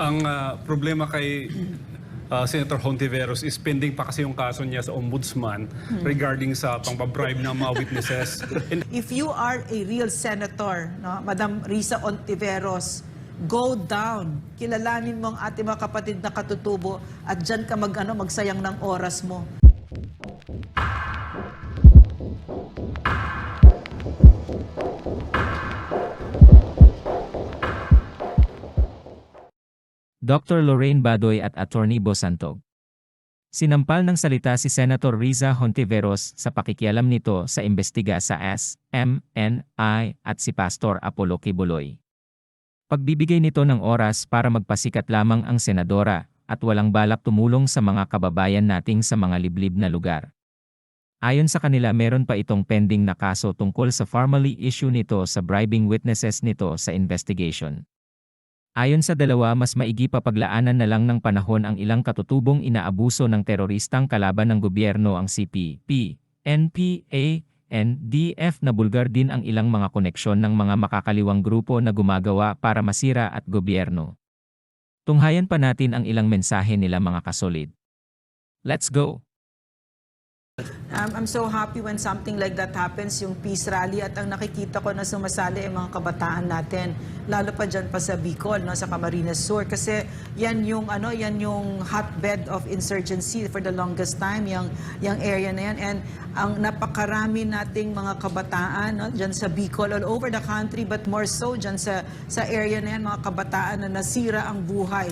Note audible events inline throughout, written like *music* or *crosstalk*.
Ang ah, problema kay ah, Senator Hontiveros is pending pa kasi yung kaso niya sa ombudsman regarding sa pangbabribe ng mga witnesses. *laughs* And If you are a real senator, no, Madam Risa Ontiveros, go down. Kilalanin mo ang ating mga kapatid na katutubo at dyan ka mag, ano, magsayang ng oras mo. Dr. Lorraine Badoy at Attorney Bosantog. Sinampal ng salita si Senator Riza Hontiveros sa pakikialam nito sa imbestiga sa S, M, N, I at si Pastor Apollo Kibuloy. Pagbibigay nito ng oras para magpasikat lamang ang senadora at walang balak tumulong sa mga kababayan nating sa mga liblib na lugar. Ayon sa kanila meron pa itong pending na kaso tungkol sa formally issue nito sa bribing witnesses nito sa investigation. Ayon sa dalawa mas maigi pa paglaanan na lang ng panahon ang ilang katutubong inaabuso ng teroristang kalaban ng gobyerno ang CPP, NPA, NDF na bulgar din ang ilang mga koneksyon ng mga makakaliwang grupo na gumagawa para masira at gobyerno. Tunghayan pa natin ang ilang mensahe nila mga kasolid. Let's go! Um, I'm so happy when something like that happens, yung peace rally at ang nakikita ko na sumasali ang mga kabataan natin, lalo pa dyan pa sa Bicol, no, sa Camarines Sur. Kasi yan yung ano, yan yung hotbed of insurgency for the longest time, yung yung area na yan. And ang napakarami nating mga kabataan no, dyan sa Bicol all over the country but more so dyan sa sa area na yan mga kabataan na nasira ang buhay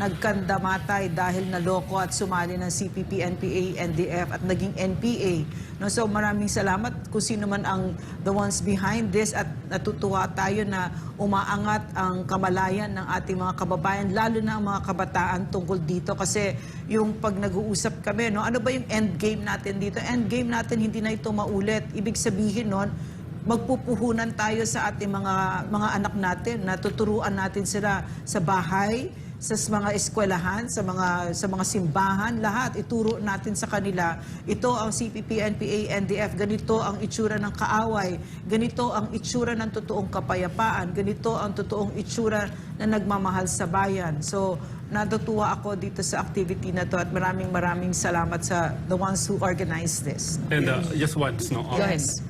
nagkandamatay dahil naloko at sumali ng CPP, NPA, NDF at naging NPA. No, so maraming salamat kung sino man ang the ones behind this at natutuwa tayo na umaangat ang kamalayan ng ating mga kababayan, lalo na ang mga kabataan tungkol dito kasi yung pag nag-uusap kami, no, ano ba yung end game natin dito? End game natin hindi na ito maulit. Ibig sabihin nun, magpupuhunan tayo sa ating mga mga anak natin na tuturuan natin sila sa bahay, sa mga eskwelahan, sa mga sa mga simbahan, lahat ituro natin sa kanila. Ito ang CPP, NPA, NDF, ganito ang itsura ng kaaway, ganito ang itsura ng totoong kapayapaan, ganito ang totoong itsura na nagmamahal sa bayan. So, natutuwa ako dito sa activity na to at maraming maraming salamat sa the ones who organized this. And uh, just once, no? Yes.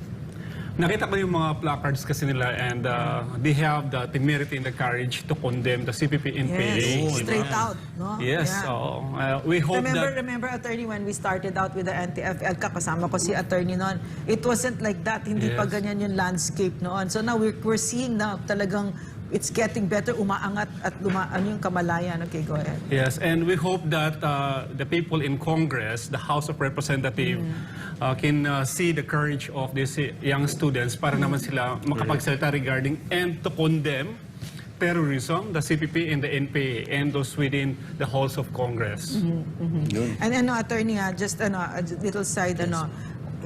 Nakita ko yung mga placards kasi nila and uh, they have the temerity and the courage to condemn the CPP NPA. Yes, di ba? straight out, no? Yes, Yeah. oo. Uh, we hope remember, that... remember, attorney, when we started out with the NTFL, kasama ko si attorney noon, it wasn't like that. Hindi pa Yes. ganyan yung landscape noon. So now we're, we're seeing na talagang it's getting better, umaangat at luma, ano yung kamalayan. Okay, go ahead. Yes, and we hope that uh, the people in Congress, the House of Representatives, uh, can uh, see the courage of these uh, young students para naman sila makapagsalita regarding and to condemn terrorism, the CPP and the NPA, and those within the halls of Congress. And ano, attorney, ah, just ano, a little side, ano,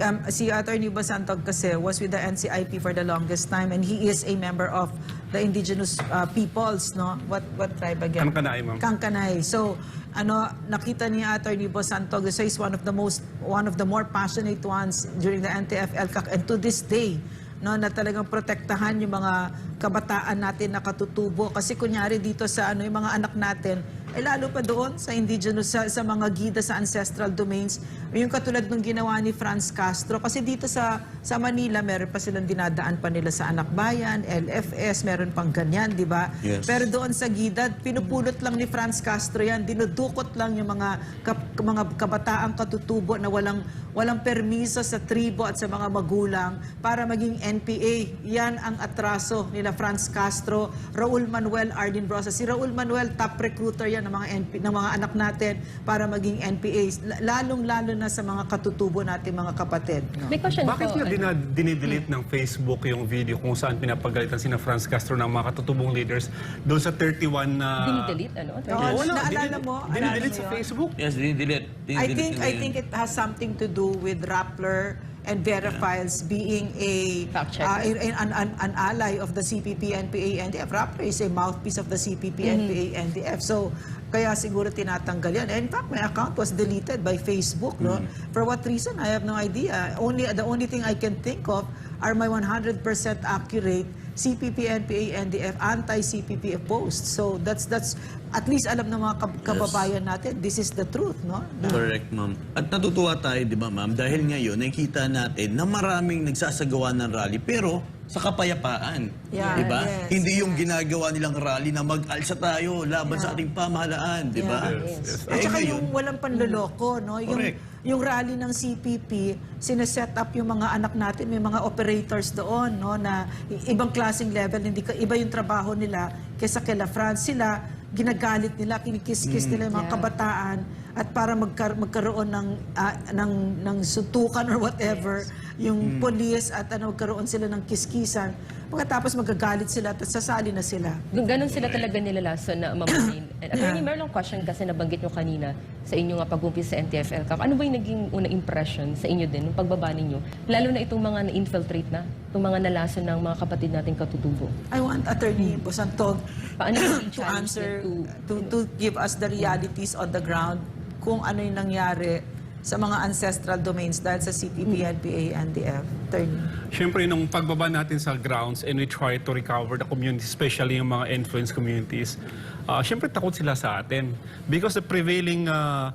um, si Attorney Basantog kasi was with the NCIP for the longest time and he is a member of the indigenous uh, peoples, no? What what tribe again? Kangkanay, ma'am. Kangkanay. So, ano, nakita niya Attorney Bosantog, so he's one of the most, one of the more passionate ones during the NTF-ELCAC and to this day, no, na talagang protektahan yung mga kabataan natin na katutubo. Kasi kunyari dito sa ano, yung mga anak natin, ay lalo pa doon sa indigenous, sa, sa mga gida sa ancestral domains, yung katulad ng ginawa ni Franz Castro. Kasi dito sa, sa Manila, meron pa silang dinadaan pa nila sa anak bayan, LFS, meron pang ganyan, di ba? Yes. Pero doon sa gidad, pinupulot lang ni Franz Castro yan, dinudukot lang yung mga kap- mga kabataang katutubo na walang walang permiso sa tribo at sa mga magulang para maging NPA. Yan ang atraso nila Franz Castro, Raul Manuel Arden Brosa. Si Raul Manuel top recruiter yan ng mga NP, ng mga anak natin para maging NPAs. Lalong-lalo na sa mga katutubo natin mga kapatid. No? May question Bakit po. niya dina- dinidelete ng Facebook yung video kung saan pinapagalitan sina Franz Castro ng mga katutubong leaders doon sa 31 na... Dinidelete, ano? Oo, Wala, naalala dinid- mo? Dinidelete sa? Facebook? Yes, dinidelete. I think I think it has something to do with Rappler and Verifiles being a, uh, a- an, an, an ally of the CPP, NPA, NDF. Rappler is a mouthpiece of the CPP, Mm-hmm. NPA, NDF. So, kaya siguro tinatanggal yan. And in fact, my account was deleted by Facebook. No? Mm-hmm. For what reason? I have no idea. Only The only thing I can think of are my 100% accurate CPP, NPA, NDF, anti-CPP opposed. So that's that's at least alam ng mga kab- kababayan natin, this is the truth, no? Na- Correct, ma'am. At natutuwa tayo, di ba, ma'am? Dahil ngayon, nakikita natin na maraming nagsasagawa ng rally, pero sa kapayapaan. Yeah, di ba? yes, Hindi yung ginagawa nilang rally na mag-alsa tayo laban sa ating pamahalaan, di ba? Yeah. Yes, yes. At Eh, saka ngayon, yung walang panloloko, no? Yung, Correct. Yung rally ng CPP, sineset up yung mga anak natin, may mga operators doon, no? Na ibang klaseng level, hindi ka, iba yung trabaho nila kaysa kila France. Sila, ginagalit nila, kinikis-kis nila yung mga kabataan at para magkar- magkaroon ng, ah, ng, ng suntukan or whatever, yung police at ano, magkaroon sila ng kiskisan. Pagkatapos magagalit sila at sasali na sila. Ganon sila talaga nilalason na mamamin. And Attorney, meron lang question kasi nabanggit nyo kanina sa inyo nga pag-umpisa sa NTFL Cup. Ano ba yung naging unang impression sa inyo din, nung pagbaba ninyo? Lalo na itong mga na-infiltrate na, itong mga nalason ng mga kapatid nating katutubo. I want Attorney Bosantog Paano yung to challenge answer, din to, to give us the realities on the ground kung ano yung nangyari sa mga ancestral domains dahil sa CPP, NPA, NDF. Attorney. Siyempre, nung pagbaba natin sa grounds and we try to recover the community, especially yung mga influence communities, uh, siyempre takot sila sa atin. Because the prevailing uh,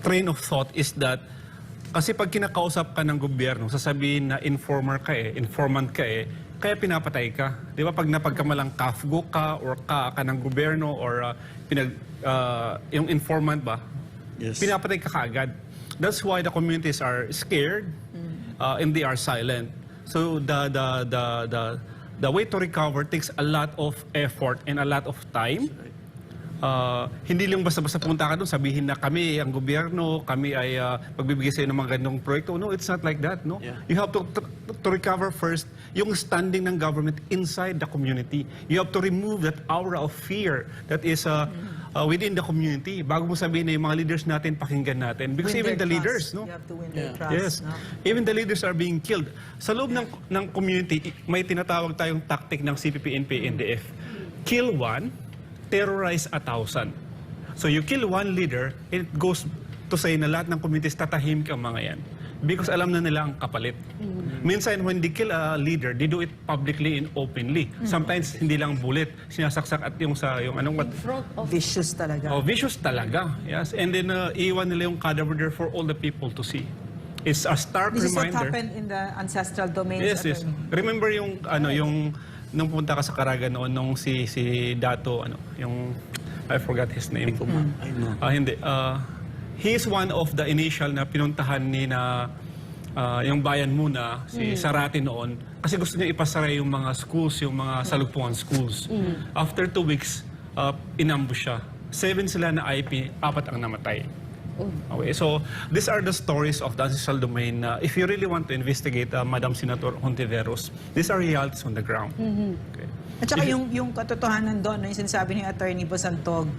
train of thought is that kasi pag kinakausap ka ng gobyerno, sasabihin na informer ka eh, informant ka eh, kaya pinapatay ka. Di ba? Pag napagkamalang kafgo ka or ka ka ng gobyerno or uh, pinag, uh, yung informant ba, Yes. pinapatay ka kaagad. That's why the communities are scared uh, and they are silent. So the the the the the way to recover takes a lot of effort and a lot of time. Uh, hindi lang basta-basta punta ka doon, sabihin na kami, ang gobyerno, kami ay uh, magbibigay sa ng mga ganong proyekto. No, it's not like that. No? Yeah. You have to, to, to recover first yung standing ng government inside the community. You have to remove that aura of fear that is uh, uh, within the community bago mo sabihin na yung mga leaders natin, pakinggan natin. Because Win even their the leaders, trust. no? You have to win their Yeah. trust. Yes. no? Even the leaders are being killed. Sa loob ng, ng community, may tinatawag tayong tactic ng CPP, NPA, NDF. Kill one, terrorize a thousand. So you kill one leader, it goes to say na lahat ng communities tatahimik ang mga yan. Because alam na nila ang kapalit. Minsan, when they kill a leader, they do it publicly and openly. Sometimes, hindi lang bullet. Sinasaksak at yung sa, yung anong, what, front of Vicious talaga. Oh, vicious talaga. Yes. And then uh, iwan nila yung cadaver there for all the people to see. It's a stark This is what reminder. happened in the ancestral domains. Yes, yes. Remember yung ano yung nung punta ka sa Caraga noon nung si si Dato ano yung I forgot his name. I know. Ah, hindi. Uh, he is one of the initial na pinuntahan ni na ah, yung bayan muna, si Sarati noon, kasi gusto niya ipasara yung mga schools, yung mga salugpungan schools. After two weeks, uh, inambush siya. Seven sila na IP, apat ang namatay. Okay, so these are the stories of the ancestral domain. Uh, if you really want to investigate, uh, Madam Senator Hontiveros, these are realities on the ground. Okay. At saka yung, yung katotohanan doon, no, yung sinasabi ni Attorney Bosantog,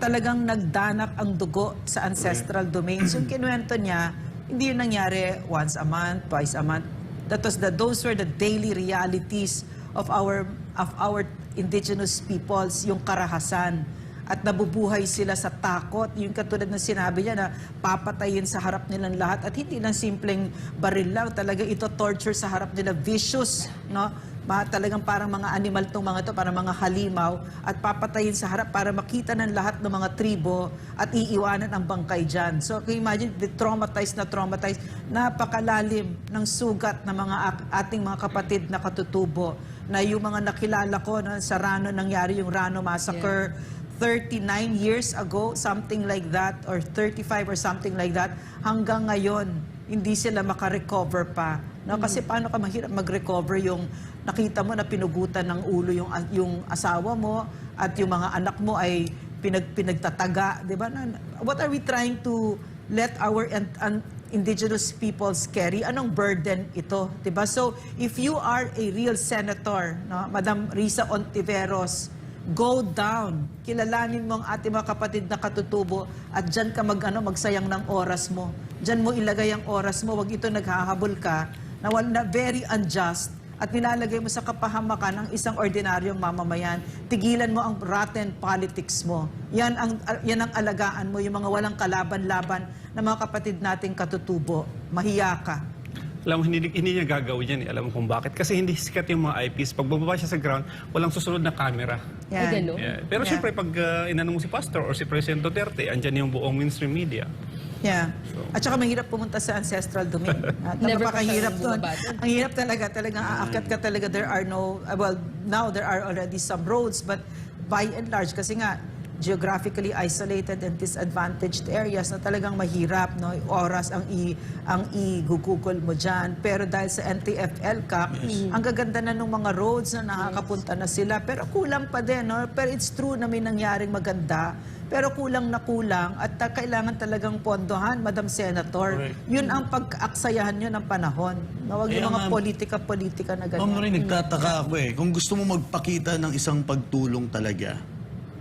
talagang nagdanap ang dugo sa ancestral domains. Yung *clears throat* kinuwento niya, hindi yun nangyari once a month, twice a month. That was the, those were the daily realities of our, of our indigenous peoples, yung karahasan. At nabubuhay sila sa takot. Yung katulad ng sinabi niya na papatayin sa harap nilang lahat. At hindi lang simpleng baril lang. Talaga ito torture sa harap nila. Vicious, no? Ma, talagang parang mga animal tong mga to, parang mga halimaw at papatayin sa harap para makita ng lahat ng mga tribo at iiwanan ang bangkay dyan. So, can you imagine, the traumatized na traumatized, napakalalim ng sugat ng mga ating mga kapatid na katutubo na yung mga nakilala ko no, sa Rano nangyari yung Rano Massacre 39 years ago, something like that, or 35 or something like that, hanggang ngayon, hindi sila makarecover pa. No? Kasi paano ka mahirap mag-recover yung nakita mo na pinugutan ng ulo yung, yung asawa mo at yung mga anak mo ay pinag, pinagtataga, di ba? Na- What are we trying to let our an- an- indigenous peoples carry? Anong burden ito, di ba? So, if you are a real senator, no, Madam Risa Ontiveros, go down. Kilalanin mo ang ating mga kapatid na katutubo at dyan ka mag, ano, magsayang ng oras mo. Dyan mo ilagay ang oras mo. Wag ito naghahabol ka na, na very unjust at nilalagay mo sa kapahamakan ng isang ordinaryong mamamayan. Tigilan mo ang rotten politics mo. Yan ang, yan ang alagaan mo, yung mga walang kalaban-laban na mga kapatid nating katutubo. Mahiya ka. Alam mo, hindi, hindi niya gagawin yan. Eh. Alam mo kung bakit. Kasi hindi sikat yung mga eyepiece. Pag bababa siya sa ground, walang susunod na camera. Ay, ganun? Yeah. Pero Yeah. siyempre, pag uh, inanong mo si Pastor or si President Duterte, andyan yung buong mainstream media. Yeah. At saka mahirap pumunta sa ancestral domain. *laughs* At Never pa siya napakahirap doon. bumaba doon. Ang hirap talaga, talagang aakyat ka talaga. There are no, uh, well, now there are already some roads, but by and large, kasi nga, geographically isolated and disadvantaged areas na talagang mahirap no? Oras ang i ang i-google mo diyan pero dahil sa NTFL Cup ang gaganda na ng mga roads na nakakapunta na sila. Pero kulang pa din no? Pero it's true na may nangyaring maganda. Pero kulang na kulang at uh, kailangan talagang pondohan Madam Senator. Correct. yun ang pag-aksayahan yun ng panahon. No wag Kaya yung mga politika-politika na Ma'am ganyan. Marie, nagtataka ako eh. Kung gusto mo magpakita ng isang pagtulong talaga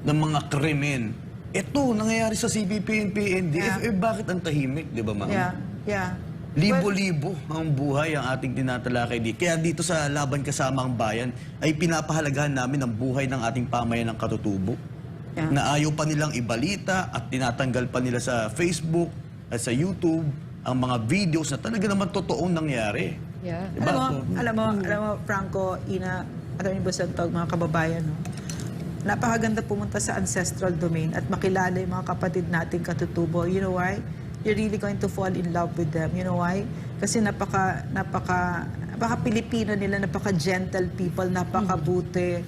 ng mga krimen, ito, nangyayari sa CBP and PNDF, Yeah. eh bakit ang tahimik, di ba ma'am? yeah yeah Libo-libo ang buhay ang ating tinatalakay dito. Kaya dito sa Laban Kasama ang Bayan ay pinapahalagahan namin ang buhay ng ating pamayan ng katutubo. Yeah. Na ayaw pa nilang ibalita at tinatanggal pa nila sa Facebook at sa YouTube ang mga videos na talaga naman totoong nangyari. Yeah. Diba? Alam mo, alam mo, alam mo, Franco, Ina, Atty. Busantog, mga kababayan, no? Napakaganda pumunta sa ancestral domain at makilala yung mga kapatid nating katutubo. You know why? You're really going to fall in love with them. You know why? Kasi napaka, napaka, napaka Pilipino nila, napaka gentle people, napakabuti.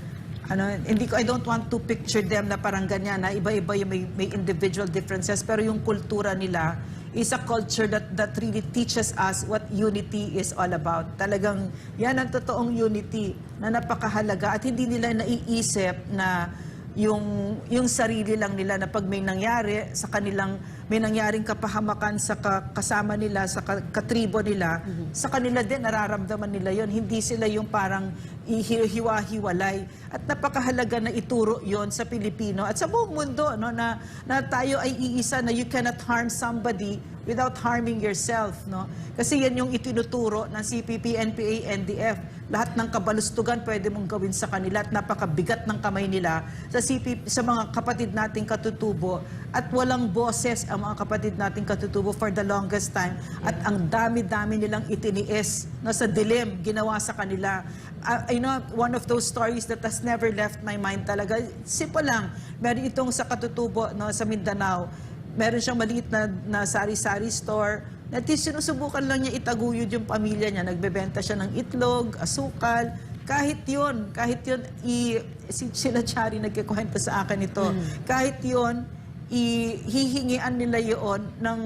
Ano, hindi ko, I don't want to picture them na parang ganyan, na iba-iba yung may, may individual differences, pero yung kultura nila is a culture that, that really teaches us what unity is all about. Talagang yan ang totoong unity na napakahalaga at hindi nila naiisip na yung yung sarili lang nila na pag may nangyari sa kanilang may nangyaring kapahamakan sa ka- kasama nila sa ka- katribo nila sa kanila din nararamdaman nila yon hindi sila yung parang ihiwa-hiwalay at napakahalaga na ituro yon sa Pilipino at sa buong mundo no na na tayo ay iisa na you cannot harm somebody without harming yourself no. Kasi yan yung itinuturo ng CPP, NPA, NDF lahat ng kabalustugan pwede mong gawin sa kanila at napakabigat ng kamay nila sa CPP, sa mga kapatid nating katutubo at walang boses ang mga kapatid nating katutubo for the longest time at ang dami-dami nilang itiniis no, sa dilim ginawa sa kanila. Uh, I know one of those stories that has never left my mind talaga. Simple lang. Meron itong sa katutubo no, sa Mindanao. Meron siyang maliit na, na sari-sari store na tis- sinusubukan lang niya itaguyod yung pamilya niya. Nagbebenta siya ng itlog, asukal, kahit yon kahit yon i, si, sila Chari nagkikwento sa akin ito, kahit yon ihihingian nila yon ng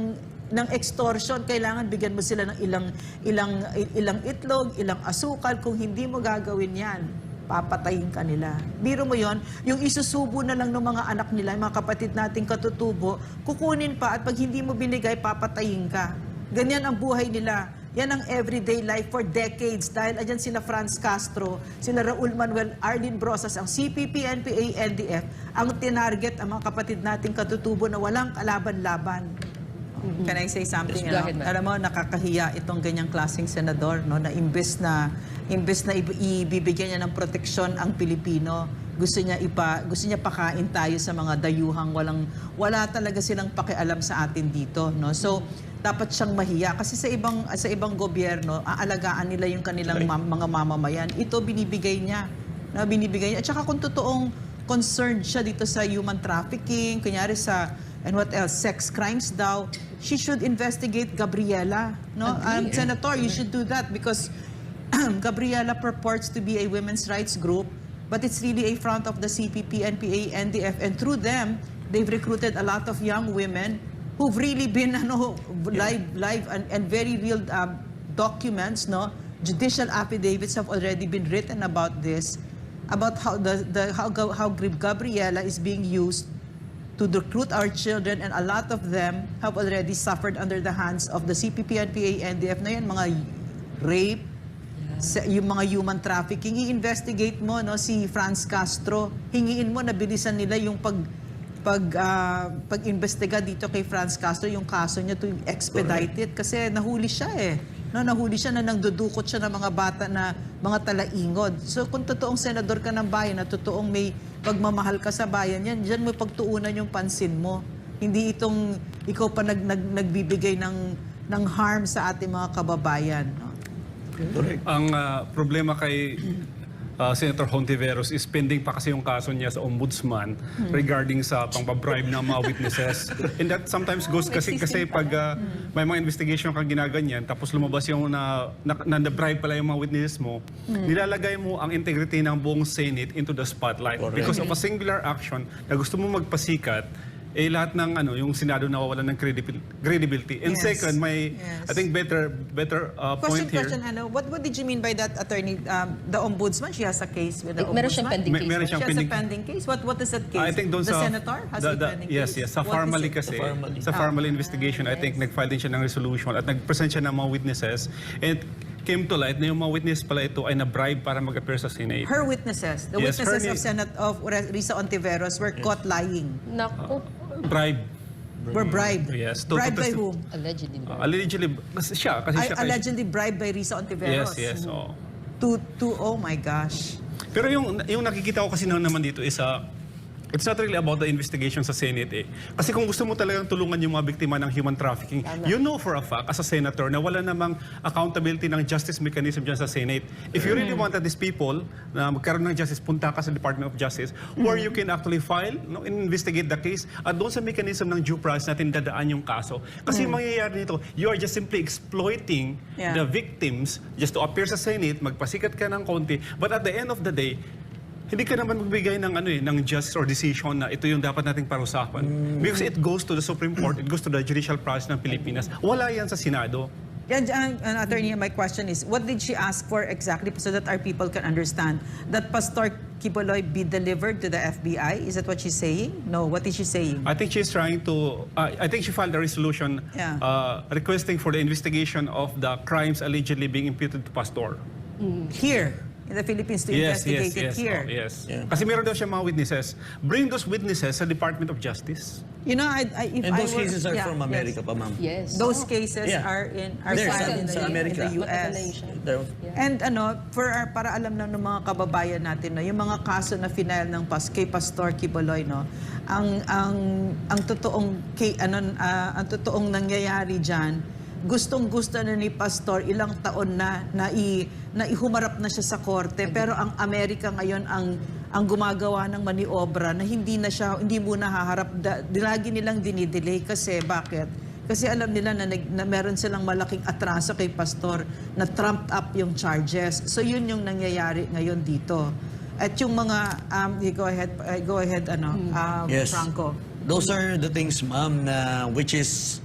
ng extortion kailangan bigyan mo sila ng ilang ilang ilang itlog ilang asukal kung hindi mo gagawin yan papatayin ka nila. Biro mo yon, yung isusubo na lang ng mga anak nila, mga kapatid nating katutubo, kukunin pa at pag hindi mo binigay, papatayin ka. Ganyan ang buhay nila. Yan ang everyday life for decades dahil andyan sila Franz Castro, sila Raul Manuel, Arlene Brosas, ang CPP, NPA, NDF, ang tinarget ang mga kapatid nating katutubo na walang kalaban-laban. Can I say something? Go ano? ahead. Alam mo, nakakahiya itong ganyang klaseng senador, no, na imbes na imbes na ib- ibibigyan niya ng proteksyon ang Pilipino, gusto niya ipa gusto niya pakain tayo sa mga dayuhang walang wala talaga silang pakialam sa atin dito, no. So, dapat siyang mahiya kasi sa ibang sa ibang gobyerno, aalagaan nila yung kanilang mam- mga mamamayan. Ito binibigay niya. Na binibigay niya. At saka kung totoong concerned siya dito sa human trafficking, kunyari sa and what else, sex crimes daw, she should investigate Gabriela. No, um, Senator, you should do that because *clears throat* Gabriela purports to be a women's rights group, but it's really a front of the CPP, NPA, NDF, and through them, they've recruited a lot of young women who've really been *laughs* ano, live, live and, and very real um, documents, no? Judicial affidavits have already been written about this, about how the, the how, how Gabriela is being used to recruit our children and a lot of them have already suffered under the hands of the CPP, NPA, NDF na yan, mga rape, sa, yung mga human trafficking, i-investigate mo no si Franz Castro. Hingiin mo na bilisan nila yung pag pag ah, pag-imbestiga dito kay Franz Castro yung kaso niya to expedite it kasi nahuli siya eh. No, nahuli siya na nangdudukot siya ng mga bata na mga talaingod. So kung totoong senador ka ng bayan na totoong may pagmamahal ka sa bayan yan, diyan mo pagtuunan yung pansin mo. Hindi itong ikaw pa nag, nag, nagbibigay ng ng harm sa ating mga kababayan. No? Ang ah, problema kay ah, Senator Hontiveros is pending pa kasi yung kaso niya sa ombudsman regarding sa pangbabribe ng mga witnesses. *laughs* And that sometimes goes kasi kasi pag ah, may mga investigation kang ginaganyan tapos lumabas yung na, na, na bribe pala yung mga witnesses mo, nilalagay mo ang integrity ng buong Senate into the spotlight. Because of a singular action na gusto mo magpasikat eh lahat ng ano yung Senado nawawalan ng credibil- credibility. And Yes. second, may Yes. I think better better uh, Question, point here. question, ano, what, what did you mean by that, attorney? Um, the ombudsman, she has a case with the Meron siyang ombudsman? pending May- case. meron She siyang has a pending- pending case? What, what is that case? I think doon the sa senator has the- a the- pending yes, case? Yes, sa What is formally kasi. Sa formally. Sa formally investigation, I think nag-file din siya ng resolution at nag-present siya ng mga witnesses. And came to light na yung mga witness pala ito ay na-bribe para mag-appear sa Senate. Her witnesses, the Yes, witnesses of Senate of Risa Ontiveros were caught lying, Naku, Bribe. were bribed. Yes, to- bribed by to- whom? allegedly. Uh, allegedly, kasi siya. Kasi I, siya kay- allegedly bribed by Risa Yes, Ontiveros. yes. oo. To, to, oh my gosh. Pero yung, yung nakikita ko kasi na naman dito is uh, It's not really about the investigation sa Senate eh. Kasi kung gusto mo talagang tulungan yung mga biktima ng human trafficking, you know for a fact as a senator na wala namang accountability ng justice mechanism dyan sa Senate. If you really wanted these people na magkaroon ng justice, punta ka sa Department of Justice where you can actually file, no, investigate the case at doon sa mechanism ng due process natin dadaan yung kaso. Kasi yung mangyayari nito, you are just simply exploiting Yeah. the victims just to appear sa Senate, magpasikat ka ng konti, but at the end of the day, hindi ka naman magbigay ng ano eh, ng justice or decision na ito yung dapat nating parusapan. Because it goes to the Supreme Court, it goes to the judicial process ng Pilipinas. Wala yan sa Senado. Yeah, uh, uh, attorney, my question is, what did she ask for exactly so that our people can understand that Pastor Kiboloy be delivered to the FBI? Is that what she's saying? No, what is she saying? I think she's trying to, uh, I think she filed a resolution Yeah. uh, requesting for the investigation of the crimes allegedly being imputed to Pastor. Here, in the Philippines, to Yes, yes, investigate yes. it here. oh, yes. Yeah. Kasi meron daw siya mga witnesses. Bring those witnesses sa Department of Justice. You know, I, I, if And I those were- cases are yeah, from yes. America pa, ma'am. Yes. Those cases Yeah. are in are There, filed sa- in, the, sa in America. the Matagal US. na. There- And ano, for our, para alam ng, ng mga kababayan natin, no, yung mga kaso na final ng pas, kay Pastor Kiboloy, no, ang ang ang totoong kay ano ah, ang totoong nangyayari diyan, gustong-gusto na ni Pastor ilang taon na na, i, na ihumarap na siya sa korte pero ang Amerika ngayon ang ang gumagawa ng maniobra na hindi na siya hindi muna haharap da, lagi nilang dinidelay kasi bakit kasi alam nila na, nag, na meron silang malaking atraso kay pastor na trumped up yung charges. So yun yung nangyayari ngayon dito. At yung mga um go ahead uh, go ahead ano um, Yes. Franco. Those are the things, ma'am, na which is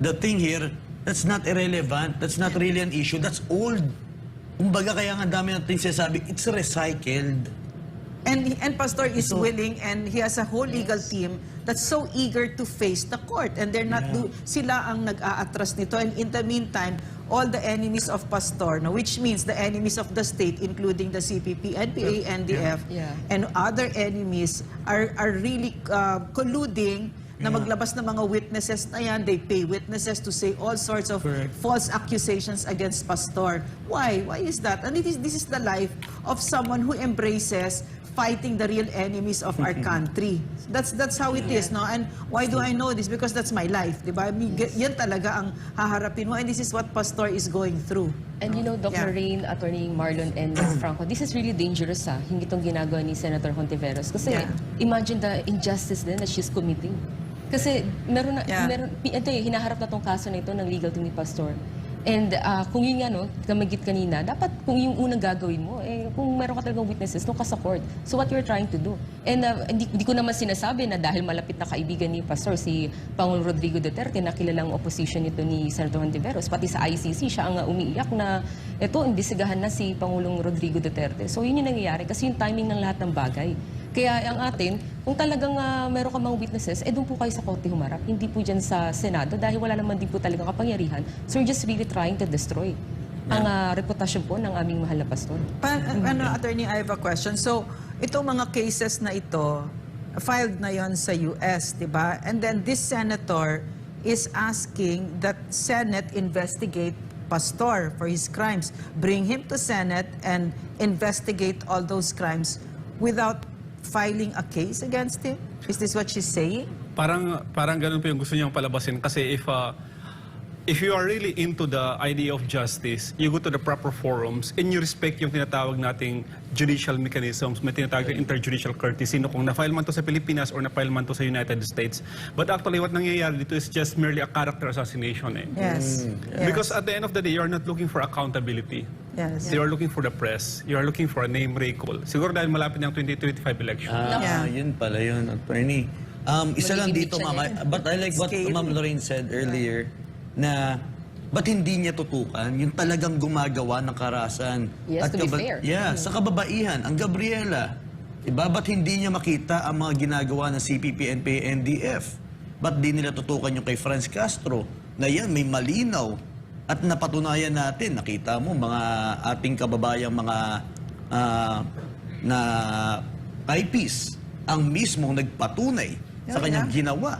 the thing here, that's not irrelevant, that's not really an issue, that's old. Kumbaga kaya nga dami natin sinasabi, it's recycled. And and pastor is So- willing and he has a whole legal team that's so eager to face the court and they're not do, sila ang nag-aatras nito and in the meantime all the enemies of pastor no which means the enemies of the state including the CPP, NPA, NDF Yeah. and other enemies are are really uh, colluding na maglabas ng mga witnesses na yan. They pay witnesses to say all sorts of Correct. false accusations against pastor. Why? Why is that? And it is, this is the life of someone who embraces fighting the real enemies of our country. That's that's how it is, no? And why do I know this? Because that's my life, di ba? I mean, g- Yan talaga ang haharapin mo and this is what pastor is going through. And you know, Dr. Yeah. Rain, Attorney Marlon, and *clears throat* Franco, this is really dangerous ha, hindi itong ginagawa ni Senator Hontiveros. Kasi Yeah. imagine the injustice din that she's committing. Kasi meron na, Yeah. meron, ito eh, hinaharap na tong kaso na ito ng legal team ni Pastor. And ah, kung yun nga, no, kamagit kanina, dapat kung yung unang gagawin mo, eh, kung meron ka talagang witnesses, no ka sa court. So what you're trying to do. And ah, hindi, hindi ko naman sinasabi na dahil malapit na kaibigan ni Pastor, si Pangulong Rodrigo Duterte, na kilalang opposition nito ni Senator Hontiveros, pati sa ICC, siya ang ah, umiiyak na ito, imbisigahan na si Pangulong Rodrigo Duterte. So yun yung nangyayari kasi yung timing ng lahat ng bagay. Kaya ang atin, kung talagang ah, meron ka mga witnesses, eh doon po kayo sa korte humarap. Hindi po dyan sa Senado dahil wala naman din po talagang kapangyarihan. So we're just really trying to destroy ang ah, reputasyon po ng aming mahal na pastor. Pa, ano, attorney, I have a question. So, itong mga cases na ito, filed na yon sa US, di ba? And then this senator is asking that Senate investigate Pastor for his crimes. Bring him to Senate and investigate all those crimes without filing a case against him? Is this what she's saying? Parang parang ganun po yung gusto niyang palabasin kasi if uh, if you are really into the idea of justice, you go to the proper forums and you respect yung tinatawag nating judicial mechanisms, may tinatawag na interjudicial courtesy, no, kung na-file man to sa Pilipinas or na-file man to sa United States. But actually, what nangyayari dito is just merely a character assassination. Eh. Yes. yes. Because at the end of the day, you're not looking for accountability. Yes. You're looking for the press. You're looking for a name recall. Siguro dahil malapit ng 2025 election. Ah, Yeah. yun pala yun, attorney. Um, isa lang dito, siya na but I like what. Ma'am Lorraine said earlier, na ba't hindi niya tutukan yung talagang gumagawa ng karasan? Yes, to be fair. Yeah, sa kababaihan, ang Gabriela, iba, ba't hindi niya makita ang mga ginagawa ng CPP, NPA, NDF? Ba't di nila tutukan yung kay Franz Castro? Na yan, may malinaw. At napatunayan natin, nakita mo, mga ating kababayang mga ah, na typist ang mismong nagpatunay sa Yeah, kanyang yeah. ginawa.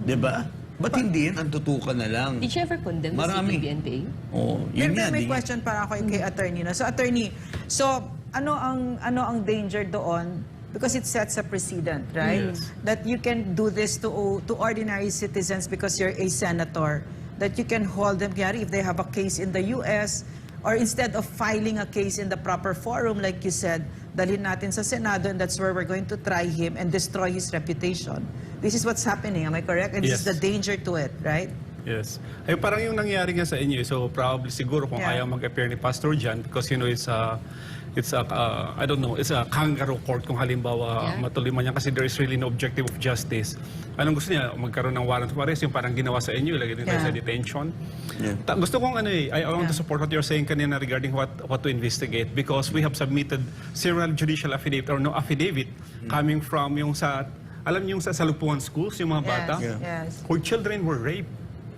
'Di ba? Ba't hindi yan ang tutukan na lang? Did you ever condemn Marami. the CPP-NPA? Oh, Pero yun nga. may question para ako kay attorney. No? So attorney, so ano ang ano ang danger doon? Because it sets a precedent, right? Yes. That you can do this to to ordinary citizens because you're a senator. That you can hold them, kaya if they have a case in the U.S., or instead of filing a case in the proper forum, like you said, dalhin natin sa Senado and that's where we're going to try him and destroy his reputation. This is what's happening, am I correct? And this is Yes. the danger to it, right? Yes. Ay parang yung nangyari nga sa inyo, so probably siguro kung Yeah. ayaw mag-appear ni Pastor Jan because you know it's a it's a uh, I don't know, it's a kangaroo court kung halimbawa Yeah. matuloy man yan kasi there is really no objective of justice. Anong gusto niya? Magkaroon ng warrant of arrest, yung parang ginawa sa inyo, ilagay din tayo Yeah. sa detention. Yeah. Ta- gusto kong ano eh, I, I want to Yeah. support what you're saying kanina regarding what what to investigate because we have submitted several judicial affidavit or no affidavit coming from yung sa alam niyo yung sa salugpuan schools, yung mga bata, Yes, yes. where children were raped.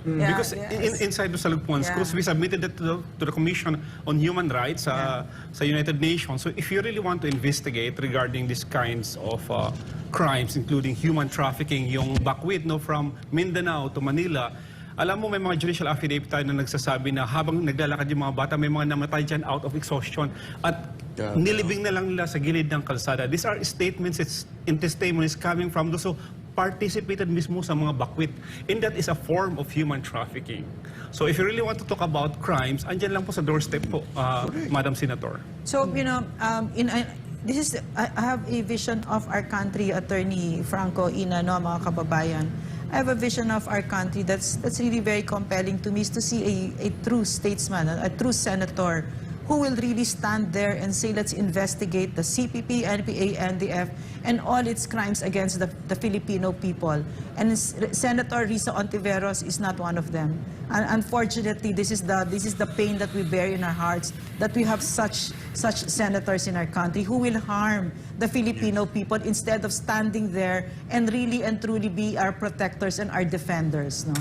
Yeah, Because yes. in, inside the Salugpuan Yeah. schools, we submitted that to the, to the Commission on Human Rights sa, sa United Nations. So if you really want to investigate regarding these kinds of uh, crimes, including human trafficking, yung bakwit no, from Mindanao to Manila, alam mo may mga judicial affidavit tayo na nagsasabi na habang naglalakad yung mga bata, may mga namatay dyan out of exhaustion at Grabe. nilibing na lang nila sa gilid ng kalsada. These are statements it's, and testimonies coming from those who participated mismo sa mga bakwit. And that is a form of human trafficking. So if you really want to talk about crimes, andyan lang po sa doorstep po, uh, Madam Senator. So, you know, um, in, I, this is, I I have a vision of our country, Attorney Franco Ina, no, mga kababayan. I have a vision of our country that's that's really very compelling to me is to see a, a true statesman, a, a true senator who will really stand there and say, let's investigate the CPP, NPA, NDF, and all its crimes against the, the Filipino people. And Senator Risa Ontiveros is not one of them. And unfortunately, this is the this is the pain that we bear in our hearts that we have such such senators in our country who will harm the Filipino people instead of standing there and really and truly be our protectors and our defenders. No?